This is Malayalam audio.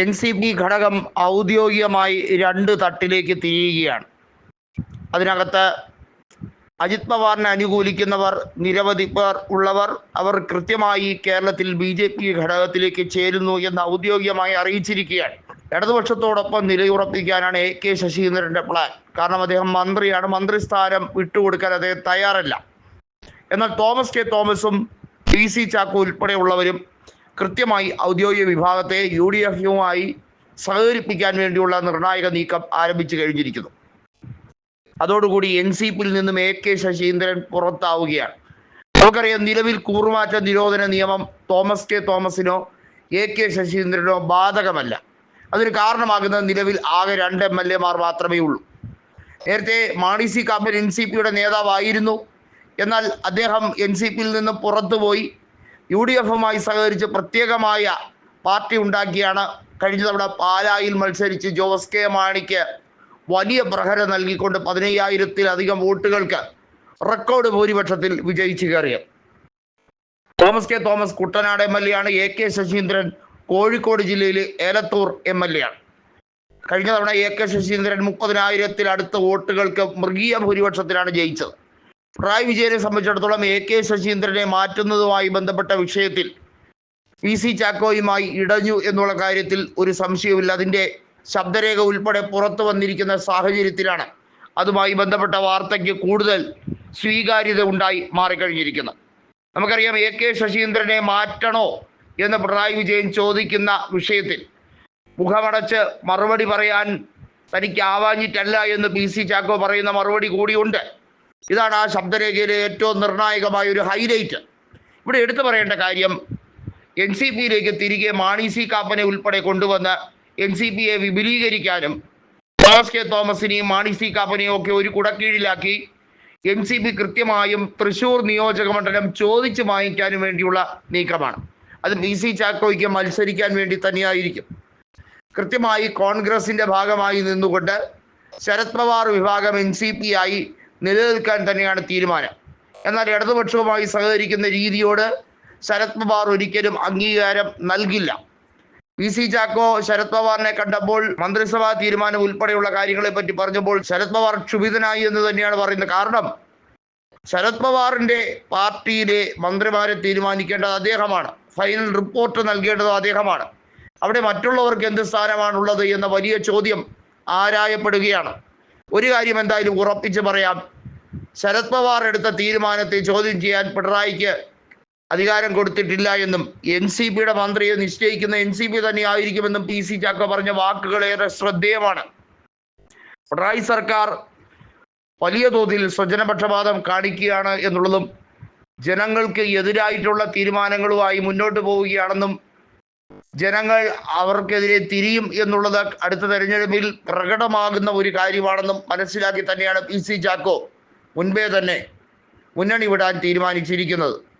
എൻ സി പി ഘടകം ഔദ്യോഗികമായി രണ്ട് തട്ടിലേക്ക് തിരിയുകയാണ്. അതിനകത്ത് അജിത് പവാറിനെ അനുകൂലിക്കുന്നവർ നിരവധി പേർ ഉള്ളവർ അവർ കൃത്യമായി കേരളത്തിൽ ബി ജെ പി ഘടകത്തിലേക്ക് ചേരുന്നു എന്ന് ഔദ്യോഗികമായി അറിയിച്ചിരിക്കുകയാണ്. ഇടതുപക്ഷത്തോടൊപ്പം നിലയുറപ്പിക്കാനാണ് എ കെ ശശീന്ദ്രന്റെ പ്ലാൻ കാരണം അദ്ദേഹം മന്ത്രിയാണ് മന്ത്രിസ്ഥാനം വിട്ടുകൊടുക്കാൻ അദ്ദേഹം തയ്യാറല്ല. എന്നാൽ തോമസ് കെ തോമസും പി സി ചാക്കോ ഉൾപ്പെടെയുള്ളവരും കൃത്യമായി ഔദ്യോഗിക വിഭാഗത്തെ യു ഡി എഫുമായി സഹകരിപ്പിക്കാൻ വേണ്ടിയുള്ള നിർണായക നീക്കം ആരംഭിച്ചു കഴിഞ്ഞിരിക്കുന്നു. അതോടുകൂടി എൻ സി പിയിൽ നിന്നും എ കെ ശശീന്ദ്രൻ പുറത്താവുകയാണ്. നമുക്കറിയാം നിലവിൽ കൂറുമാറ്റ നിരോധന നിയമം തോമസ് കെ തോമസിനോ എ കെ ശശീന്ദ്രനോ ബാധകമല്ല. അതിന് കാരണമാകുന്നത് നിലവിൽ ആകെ രണ്ട് എം എൽ എമാർ മാത്രമേ ഉള്ളൂ. നേരത്തെ Mani C Kappan N C പിയുടെ നേതാവായിരുന്നു. എന്നാൽ അദ്ദേഹം എൻ സി പിയിൽ നിന്ന് പുറത്തുപോയി യു ഡി എഫുമായി സഹകരിച്ച് പ്രത്യേകമായ പാർട്ടി ഉണ്ടാക്കിയാണ് കഴിഞ്ഞ തവണ പാലായിൽ മത്സരിച്ച് ജോസ് കെ മാണിക്ക് വലിയ പ്രഹരം നൽകിക്കൊണ്ട് പതിനയ്യായിരത്തിലധികം വോട്ടുകൾക്ക് റെക്കോർഡ് ഭൂരിപക്ഷത്തിൽ വിജയിച്ചു കയറിയത്. Thomas K Thomas Kuttanad M L A ആണ് എ കെ ശശീന്ദ്രൻ കോഴിക്കോട് ജില്ലയിലെ ഏലത്തൂർ എം എൽ എ ആണ് കഴിഞ്ഞ തവണ എ കെ ശശീന്ദ്രൻ മുപ്പതിനായിരത്തിലടുത്ത വോട്ടുകൾക്ക് മൃഗീയ ഭൂരിപക്ഷത്തിലാണ് ജയിച്ചത്. പിണറായി വിജയനെ സംബന്ധിച്ചിടത്തോളം എ കെ ശശീന്ദ്രനെ മാറ്റുന്നതുമായി ബന്ധപ്പെട്ട വിഷയത്തിൽ പി സി ചാക്കോയുമായി ഇടഞ്ഞു എന്നുള്ള കാര്യത്തിൽ ഒരു സംശയവുമില്ല. അതിന്റെ ശബ്ദരേഖ ഉൾപ്പെടെ പുറത്തു വന്നിരിക്കുന്ന സാഹചര്യത്തിലാണ് അതുമായി ബന്ധപ്പെട്ട വാർത്തയ്ക്ക് കൂടുതൽ സ്വീകാര്യത ഉണ്ടായി മാറിക്കഴിഞ്ഞിരിക്കുന്നത്. നമുക്കറിയാം എ കെ ശശീന്ദ്രനെ മാറ്റണോ എന്ന് പിണറായി വിജയൻ ചോദിക്കുന്ന വിഷയത്തിൽ മുഖമടച്ച് മറുപടി പറയാൻ തനിക്ക് ആവാഞ്ഞിട്ടല്ല എന്ന് പി സി ചാക്കോ പറയുന്ന മറുപടി കൂടിയുണ്ട്. ഇതാണ് ആ ശബ്ദരേഖയിലെ ഏറ്റവും നിർണായകമായ ഒരു ഹൈലൈറ്റ്. ഇവിടെ എടുത്തു പറയേണ്ട കാര്യം എൻ സി പിയിലേക്ക് തിരികെ മാണി സി കാപ്പനെ ഉൾപ്പെടെ കൊണ്ടുവന്ന് എൻ സി പിയെ വിപുലീകരിക്കാനും തോമസ് കെ തോമസിനെയും മാണി സി കാപ്പനെയും ഒക്കെ ഒരു കുടക്കീഴിലാക്കി എൻ സി പി കൃത്യമായും തൃശൂർ നിയോജക മണ്ഡലം ചോദിച്ചു വാങ്ങിക്കാനും വേണ്ടിയുള്ള നീക്കമാണ്. അത് പി സി ചാക്കോയ്ക്ക് മത്സരിക്കാൻ വേണ്ടി തന്നെയായിരിക്കും. കൃത്യമായി കോൺഗ്രസിന്റെ ഭാഗമായി നിന്നുകൊണ്ട് ശരത് പവാർ വിഭാഗം എൻ സി പി ആയി നിലനിൽക്കാൻ തന്നെയാണ് തീരുമാനം. എന്നാൽ ഇടതുപക്ഷവുമായി സഹകരിക്കുന്ന രീതിയോട് ശരത് പവാർ ഒരിക്കലും അംഗീകാരം നൽകില്ല. പി സി ചാക്കോ ശരത് പവാറിനെ കണ്ടപ്പോൾ മന്ത്രിസഭാ തീരുമാനം ഉൾപ്പെടെയുള്ള കാര്യങ്ങളെ പറ്റി പറഞ്ഞപ്പോൾ ശരത് പവാർ ക്ഷുഭിതനായി എന്ന് തന്നെയാണ് പറയുന്നത്. കാരണം ശരത് പവാറിന്റെ പാർട്ടിയിലെ മന്ത്രിമാരെ തീരുമാനിക്കേണ്ടത് അദ്ദേഹമാണ്. ഫൈനൽ റിപ്പോർട്ട് നൽകേണ്ടത് അദ്ദേഹമാണ്. അവിടെ മറ്റുള്ളവർക്ക് എന്ത് സ്ഥാനമാണുള്ളത് എന്ന വലിയ ചോദ്യം ആരായപ്പെടുകയാണ്. ഒരു കാര്യം എന്തായാലും ഉറപ്പിച്ച് പറയാം. ശരത് പവാർ എടുത്ത തീരുമാനത്തെ ചോദ്യം ചെയ്യാൻ പിണറായിക്ക് അധികാരം കൊടുത്തിട്ടില്ല എന്നും എൻ സി പിയുടെ മന്ത്രിയെ നിശ്ചയിക്കുന്ന എൻ സി പി തന്നെ ആയിരിക്കുമെന്നും പി സി ചാക്ക പറഞ്ഞ വാക്കുകളേറെ ശ്രദ്ധേയമാണ്. പിണറായി സർക്കാർ വലിയ തോതിൽ സ്വജനപക്ഷപാതം കാണിക്കുകയാണ് എന്നുള്ളതും ജനങ്ങൾക്ക് എതിരായിട്ടുള്ള തീരുമാനങ്ങളുമായി മുന്നോട്ട് പോവുകയാണെന്നും ജനങ്ങൾ അവർക്കെതിരെ തിരിയും എന്നുള്ളത് അടുത്ത തെരഞ്ഞെടുപ്പിൽ പ്രകടമാകുന്ന ഒരു കാര്യമാണെന്നും മനസ്സിലാക്കി തന്നെയാണ് പി സി ചാക്കോ മുൻപേ തന്നെ മുന്നണി വിടാൻ തീരുമാനിച്ചിരിക്കുന്നത്.